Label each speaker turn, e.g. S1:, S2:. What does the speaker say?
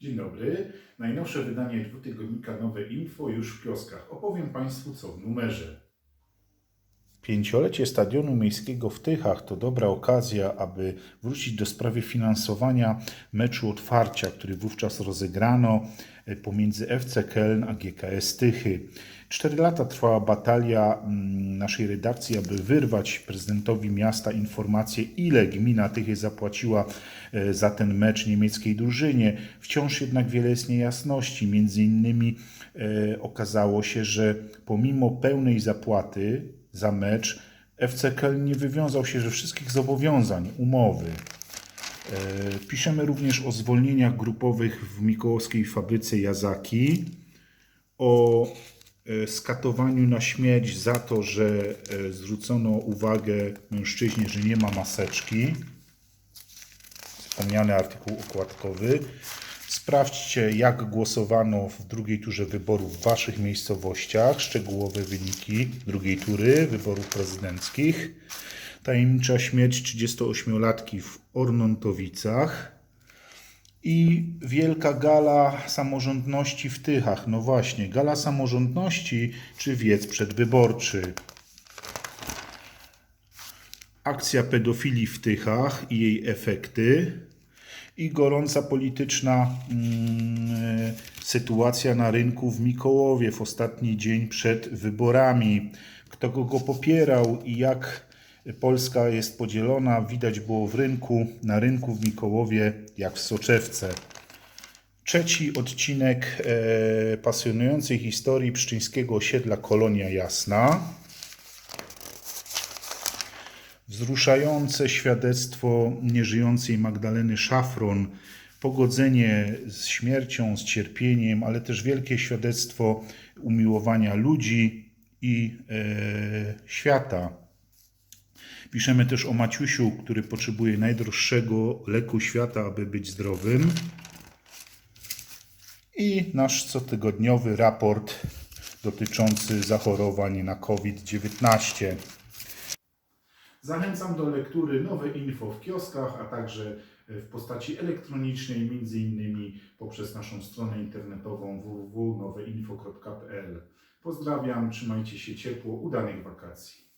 S1: Dzień dobry. Najnowsze wydanie dwutygodnika Nowe Info już w kioskach. Opowiem Państwu co w numerze. Pięciolecie Stadionu Miejskiego w Tychach to dobra okazja, aby wrócić do sprawy finansowania meczu otwarcia, który wówczas rozegrano e, pomiędzy FC Köln a GKS Tychy. Cztery lata trwała batalia mm, naszej redakcji, aby wyrwać prezydentowi miasta informację, ile gmina Tychy zapłaciła e, za ten mecz niemieckiej drużynie. Wciąż jednak wiele jest niejasności. Między innymi e, okazało się, że pomimo pełnej zapłaty za mecz FC Köln nie wywiązał się ze wszystkich zobowiązań umowy. E, Piszemy również o zwolnieniach grupowych w Mikołowskiej fabryce Yazaki, o skatowaniu na śmierć za to, że e, zwrócono uwagę mężczyźnie, że nie ma maseczki. Wspomniany artykuł okładkowy. Sprawdźcie, jak głosowano w drugiej turze wyborów w Waszych miejscowościach. Szczegółowe wyniki drugiej tury wyborów prezydenckich. Tajemnicza śmierć 38-latki w Ornontowicach. I wielka gala samorządności w Tychach. No właśnie, gala samorządności czy wiec przedwyborczy. Akcja pedofilii w Tychach i jej efekty. I gorąca polityczna mm, sytuacja na rynku w Mikołowie w ostatni dzień przed wyborami. Kto go, popierał i jak Polska jest podzielona, widać było w rynku, na rynku w Mikołowie, jak w soczewce. Trzeci odcinek e, pasjonującej historii pszczyńskiego osiedla Kolonia Jasna. Wzruszające świadectwo nieżyjącej Magdaleny Szafron, pogodzenie z śmiercią, z cierpieniem, ale też wielkie świadectwo umiłowania ludzi i e, świata. Piszemy też o Maciusiu, który potrzebuje najdroższego leku świata, aby być zdrowym. I nasz cotygodniowy raport dotyczący zachorowań na COVID-19. Zachęcam do lektury Nowe Info w kioskach, a także w postaci elektronicznej, między innymi poprzez naszą stronę internetową www.noweinfo.pl. Pozdrawiam, trzymajcie się ciepło, udanych wakacji.